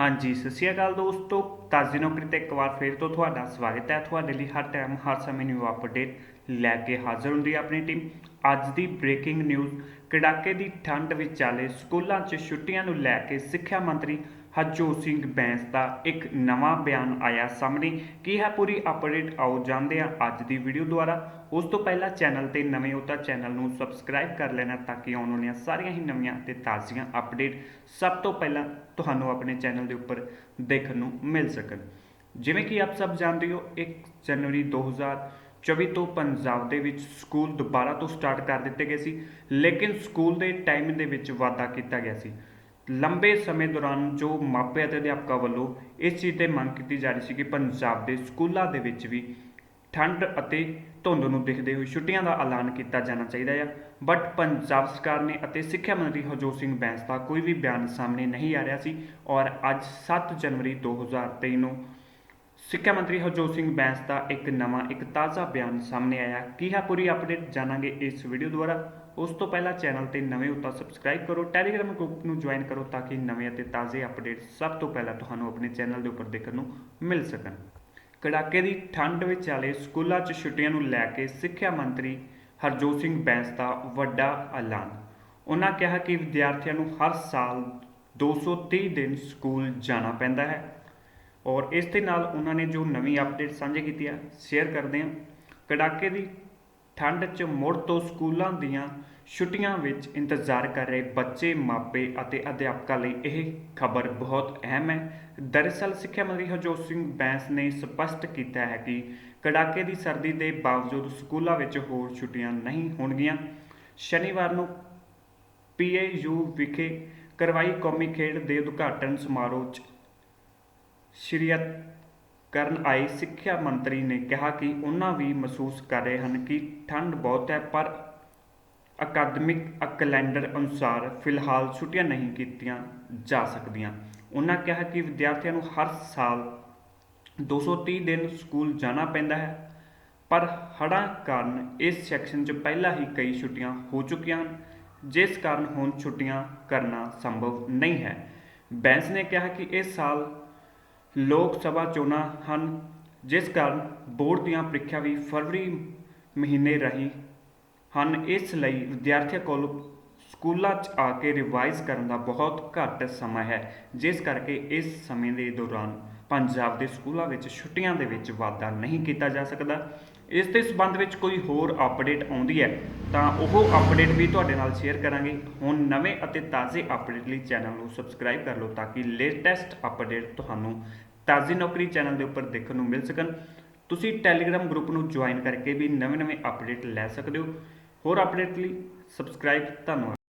ਹਾਂਜੀ, ਸਤਿ ਸ਼੍ਰੀ ਅਕਾਲ ਦੋਸਤੋ। ਤਾਜ਼ੀ ਨੌਕਰੀ ਤੇ ਇੱਕ ਵਾਰ ਫਿਰ ਤੋਂ ਤੁਹਾਡਾ ਸਵਾਗਤ ਹੈ। ਤੁਹਾਡੇ ਲਈ ਹਰ ਟਾਈਮ ਹਰ ਸਮੇਂ ਨਿਊ ਅਪਡੇਟ ਲੈ ਕੇ ਹਾਜ਼ਰ ਹੁੰਦੀ ਹੈ ਆਪਣੀ ਟੀਮ ਅੱਜ ਦੀ ਬ੍ਰੇਕਿੰਗ ਨਿਊਜ਼, ਕੜਾਕੇ ਦੀ ਠੰਡ ਵਿਚਾਲੇ ਸਕੂਲਾਂ 'ਚ ਛੁੱਟੀਆਂ ਨੂੰ ਲੈ ਕੇ ਸਿੱਖਿਆ ਮੰਤਰੀ ਹਰਜੋਤ ਸਿੰਘ ਬੈਂਸ ਦਾ ਇੱਕ ਨਵਾਂ ਬਿਆਨ ਆਇਆ ਸਾਹਮਣੇ। ਕੀ ਹੈ ਪੂਰੀ ਅਪਡੇਟ? ਆਓ ਜਾਣਦੇ ਆ ਅੱਜ ਦੀ ਵੀਡੀਓ ਦੁਆਰਾ। ਉਸ ਤੋਂ ਪਹਿਲਾਂ ਚੈਨਲ ਤੇ ਨਵੇਂ ਹੋ ਤਾਂ ਚੈਨਲ ਨੂੰ ਸਬਸਕ੍ਰਾਈਬ ਕਰ ਲੈਣਾ ਤਾਂ ਕਿ ਆਉਣ ਵਾਲੀਆਂ ਸਾਰੀਆਂ ਹੀ ਨਵੀਆਂ ਤੇ ਤਾਜ਼ੀਆਂ ਅਪਡੇਟ ਸਭ ਤੋਂ ਪਹਿਲਾਂ ਤੁਹਾਨੂੰ ਆਪਣੇ ਚੈਨਲ ਦੇ ਉੱਪਰ ਦੇਖਣ ਨੂੰ ਮਿਲ ਸਕਣ। ਜਿਵੇਂ ਕਿ ਆਪ ਸਭ ਜਾਣਦੇ ਹੋ 1 ਜਨਵਰੀ 2024 ਤੋਂ ਪੰਜਾਬ ਦੇ ਵਿੱਚ ਸਕੂਲ ਦੁਬਾਰਾ ਤੋਂ ਸਟਾਰਟ ਕਰ ਦਿੱਤੇ ਗਏ ਸੀ, ਲੇਕਿਨ ਸਕੂਲ ਦੇ ਟਾਈਮ ਦੇ ਵਿੱਚ ਵਾਧਾ ਕੀਤਾ ਗਿਆ ਸੀ। ਲੰਬੇ ਸਮੇਂ ਦੌਰਾਨ ਜੋ ਮਾਪੇ ਅਤੇ ਅਧਿਆਪਕਾਂ ਵੱਲੋਂ ਇਸ ਚੀਜ਼ ਤੇ ਮੰਗ ਕੀਤੀ ਜਾ ਰਹੀ ਸੀ ਕਿ ਪੰਜਾਬ ਦੇ ਸਕੂਲਾਂ ਦੇ ਵਿੱਚ ਵੀ ਠੰਡ ਅਤੇ ਧੁੰਦ ਨੂੰ ਦੇਖਦੇ ਹੋਏ ਛੁੱਟੀਆਂ ਦਾ ਐਲਾਨ ਕੀਤਾ ਜਾਣਾ ਚਾਹੀਦਾ ਹੈ ਬਟ ਪੰਜਾਬ ਸਰਕਾਰ ਨੇ ਅਤੇ ਸਿੱਖਿਆ ਮੰਤਰੀ ਹਰਜੋਤ ਸਿੰਘ ਬੈਂਸ ਦਾ ਕੋਈ ਵੀ ਬਿਆਨ ਸਾਹਮਣੇ ਨਹੀਂ ਆ ਰਿਹਾ ਸੀ ਔਰ ਅੱਜ 7 ਜਨਵਰੀ 2023 ਨੂੰ ਸਿੱਖਿਆ ਮੰਤਰੀ ਹਰਜੋਤ ਸਿੰਘ ਬੈਂਸ ਦਾ ਇੱਕ ਨਵਾਂ, ਇੱਕ ਤਾਜ਼ਾ ਬਿਆਨ ਸਾਹਮਣੇ ਆਇਆ। ਕੀ ਹੈ ਪੂਰੀ ਅਪਡੇਟ ਜਾਣਾਂਗੇ ਇਸ ਵੀਡੀਓ ਦੁਆਰਾ। ਉਸ ਤੋਂ ਪਹਿਲਾਂ ਚੈਨਲ ਤੇ ਨਵੇਂ ਹੋ ਤਾਂ ਸਬਸਕ੍ਰਾਈਬ ਕਰੋ ਟੈਲੀਗ੍ਰਾਮ ਗਰੁੱਪ ਨੂੰ ਜੁਆਇਨ ਕਰੋ ਤਾਂ ਕਿ ਨਵੇਂ ਅਤੇ ਤਾਜ਼ੇ ਅਪਡੇਟ ਸਭ ਤੋਂ ਪਹਿਲਾਂ ਤੁਹਾਨੂੰ ਆਪਣੇ ਚੈਨਲ ਦੇ ਉੱਪਰ ਦੇਖਣ ਨੂੰ ਮਿਲ ਸਕਣ। ਕੜਾਕੇ ਦੀ ਠੰਡ ਵਿਚਾਲੇ ਸਕੂਲਾਂ 'ਚ ਛੁੱਟੀਆਂ ਨੂੰ ਲੈ ਕੇ ਸਿੱਖਿਆ ਮੰਤਰੀ ਹਰਜੋਤ ਸਿੰਘ ਬੈਂਸ ਦਾ ਵੱਡਾ ਐਲਾਨ। ਉਹਨਾਂ ਕਿਹਾ ਕਿ ਵਿਦਿਆਰਥੀਆਂ ਨੂੰ ਹਰ ਸਾਲ 230 ਦਿਨ ਸਕੂਲ ਜਾਣਾ ਪੈਂਦਾ ਹੈ। ਔਰ ਇਸ ਦੇ ਨਾਲ ਉਹਨਾਂ ਨੇ ਜੋ ਨਵੀਂ ਅਪਡੇਟ ਸਾਂਝੀ ਕੀਤੀ ਆ ਸ਼ੇਅਰ ਕਰਦੇ ਹਾਂ ਕੜਾਕੇ ਦੀ ਠੰਡ 'ਚ ਮੁੜ ਤੋਂ ਸਕੂਲਾਂ ਦੀਆਂ ਛੁੱਟੀਆਂ ਵਿੱਚ ਇੰਤਜ਼ਾਰ ਕਰ ਰਹੇ ਬੱਚੇ, ਮਾਪੇ ਅਤੇ ਅਧਿਆਪਕਾਂ ਲਈ ਇਹ ਖਬਰ ਬਹੁਤ ਅਹਿਮ ਹੈ। ਦਰਅਸਲ ਸਿੱਖਿਆ ਮੰਤਰੀ ਹਰਜੋਤ ਸਿੰਘ ਬੈਂਸ ਨੇ ਸਪਸ਼ਟ ਕੀਤਾ ਹੈ ਕਿ ਕੜਾਕੇ ਦੀ ਸਰਦੀ ਦੇ ਬਾਵਜੂਦ ਸਕੂਲਾਂ ਵਿੱਚ ਹੋਰ ਛੁੱਟੀਆਂ ਨਹੀਂ ਹੋਣਗੀਆਂ। ਸ਼ਨੀਵਾਰ ਨੂੰ ਪੀਏਯੂ ਵਿਖੇ ਕਰਵਾਈ ਕੌਮੀ ਖੇਡ ਦੇ ਉਦਘਾਟਨ ਸਮਾਰੋਹ 'ਚ ਸ਼੍ਰੀਅਤ ਕਰਨ ਆਏ ਸਿੱਖਿਆ ਮੰਤਰੀ ਨੇ ਕਿਹਾ ਕਿ ਉਹਨਾਂ ਵੀ ਮਹਿਸੂਸ ਕਰ ਰਹੇ ਹਨ ਕਿ ਠੰਡ ਬਹੁਤ ਹੈ, ਪਰ ਅਕਾਦਮਿਕ ਕੈਲੰਡਰ ਅਨੁਸਾਰ ਫਿਲਹਾਲ ਛੁੱਟੀਆਂ ਨਹੀਂ ਕੀਤੀਆਂ ਜਾ ਸਕਦੀਆਂ। ਉਹਨਾਂ ਕਿਹਾ ਕਿ ਵਿਦਿਆਰਥੀਆਂ ਨੂੰ ਹਰ ਸਾਲ 230 ਦਿਨ ਸਕੂਲ ਜਾਣਾ ਪੈਂਦਾ ਹੈ, ਪਰ ਹੜ੍ਹਾਂ ਕਾਰਨ ਇਸ ਸੈਕਸ਼ਨ 'ਚ ਪਹਿਲਾਂ ਹੀ ਕਈ ਛੁੱਟੀਆਂ ਹੋ ਚੁੱਕੀਆਂ ਹਨ, ਜਿਸ ਕਾਰਨ ਹੁਣ ਛੁੱਟੀਆਂ ਕਰਨਾ ਸੰਭਵ ਨਹੀਂ ਹੈ। ਬੈਂਸ ਨੇ ਕਿਹਾ ਕਿ ਇਸ ਸਾਲ ਲੋਕ ਸਭਾ ਚੋਣਾਂ ਹਨ, ਜਿਸ ਕਾਰਨ ਬੋਰਡ ਦੀਆਂ ਪ੍ਰੀਖਿਆ ਵੀ ਫਰਵਰੀ ਮਹੀਨੇ ਰਹੀ ਹਨ। ਇਸ ਲਈ ਵਿਦਿਆਰਥੀਆਂ ਕੋਲ ਸਕੂਲਾਂ 'ਚ ਆ ਕੇ ਰਿਵਾਈਜ਼ ਕਰਨ ਦਾ ਬਹੁਤ ਘੱਟ ਸਮਾਂ ਹੈ, ਜਿਸ ਕਰਕੇ ਇਸ ਸਮੇਂ ਦੇ ਦੌਰਾਨ ਪੰਜਾਬ ਦੇ ਸਕੂਲਾਂ ਵਿੱਚ ਛੁੱਟੀਆਂ ਦੇ ਵਿੱਚ ਵਾਧਾ ਨਹੀਂ ਕੀਤਾ ਜਾ ਸਕਦਾ। ਇਸ ਦੇ ਸਬੰਧ ਵਿੱਚ ਕੋਈ ਹੋਰ ਅਪਡੇਟ ਆਉਂਦੀ ਹੈ, ਤਾਂ ਉਹ ਅਪਡੇਟ ਵੀ ਤੁਹਾਡੇ ਨਾਲ ਸ਼ੇਅਰ ਕਰਾਂਗੇ। ਹੁਣ ਨਵੇਂ ਅਤੇ ਤਾਜ਼ੇ ਅਪਡੇਟ ਲਈ ਚੈਨਲ ਨੂੰ ਸਬਸਕ੍ਰਾਈਬ ਕਰ ਲਓ ਤਾਂ ਕਿ ਲੇਟੈਸਟ ਅਪਡੇਟ ਤੁਹਾਨੂੰ ਤਾਜ਼ੀ ਨੌਕਰੀ ਚੈਨਲ ਦੇ ਉੱਪਰ ਦੇਖਣ ਨੂੰ ਮਿਲ ਸਕਣ। ਤੁਸੀਂ ਟੈਲੀਗ੍ਰਾਮ ਗਰੁੱਪ ਨੂੰ ਜੁਆਇਨ ਕਰਕੇ ਵੀ ਨਵੇਂ-ਨਵੇਂ ਅਪਡੇਟ ਲੈ ਸਕਦੇ ਹੋ। ਹੋਰ ਅਪਡੇਟ ਲਈ ਸਬਸਕ੍ਰਾਈਬ ਧੰਨਵਾਦ।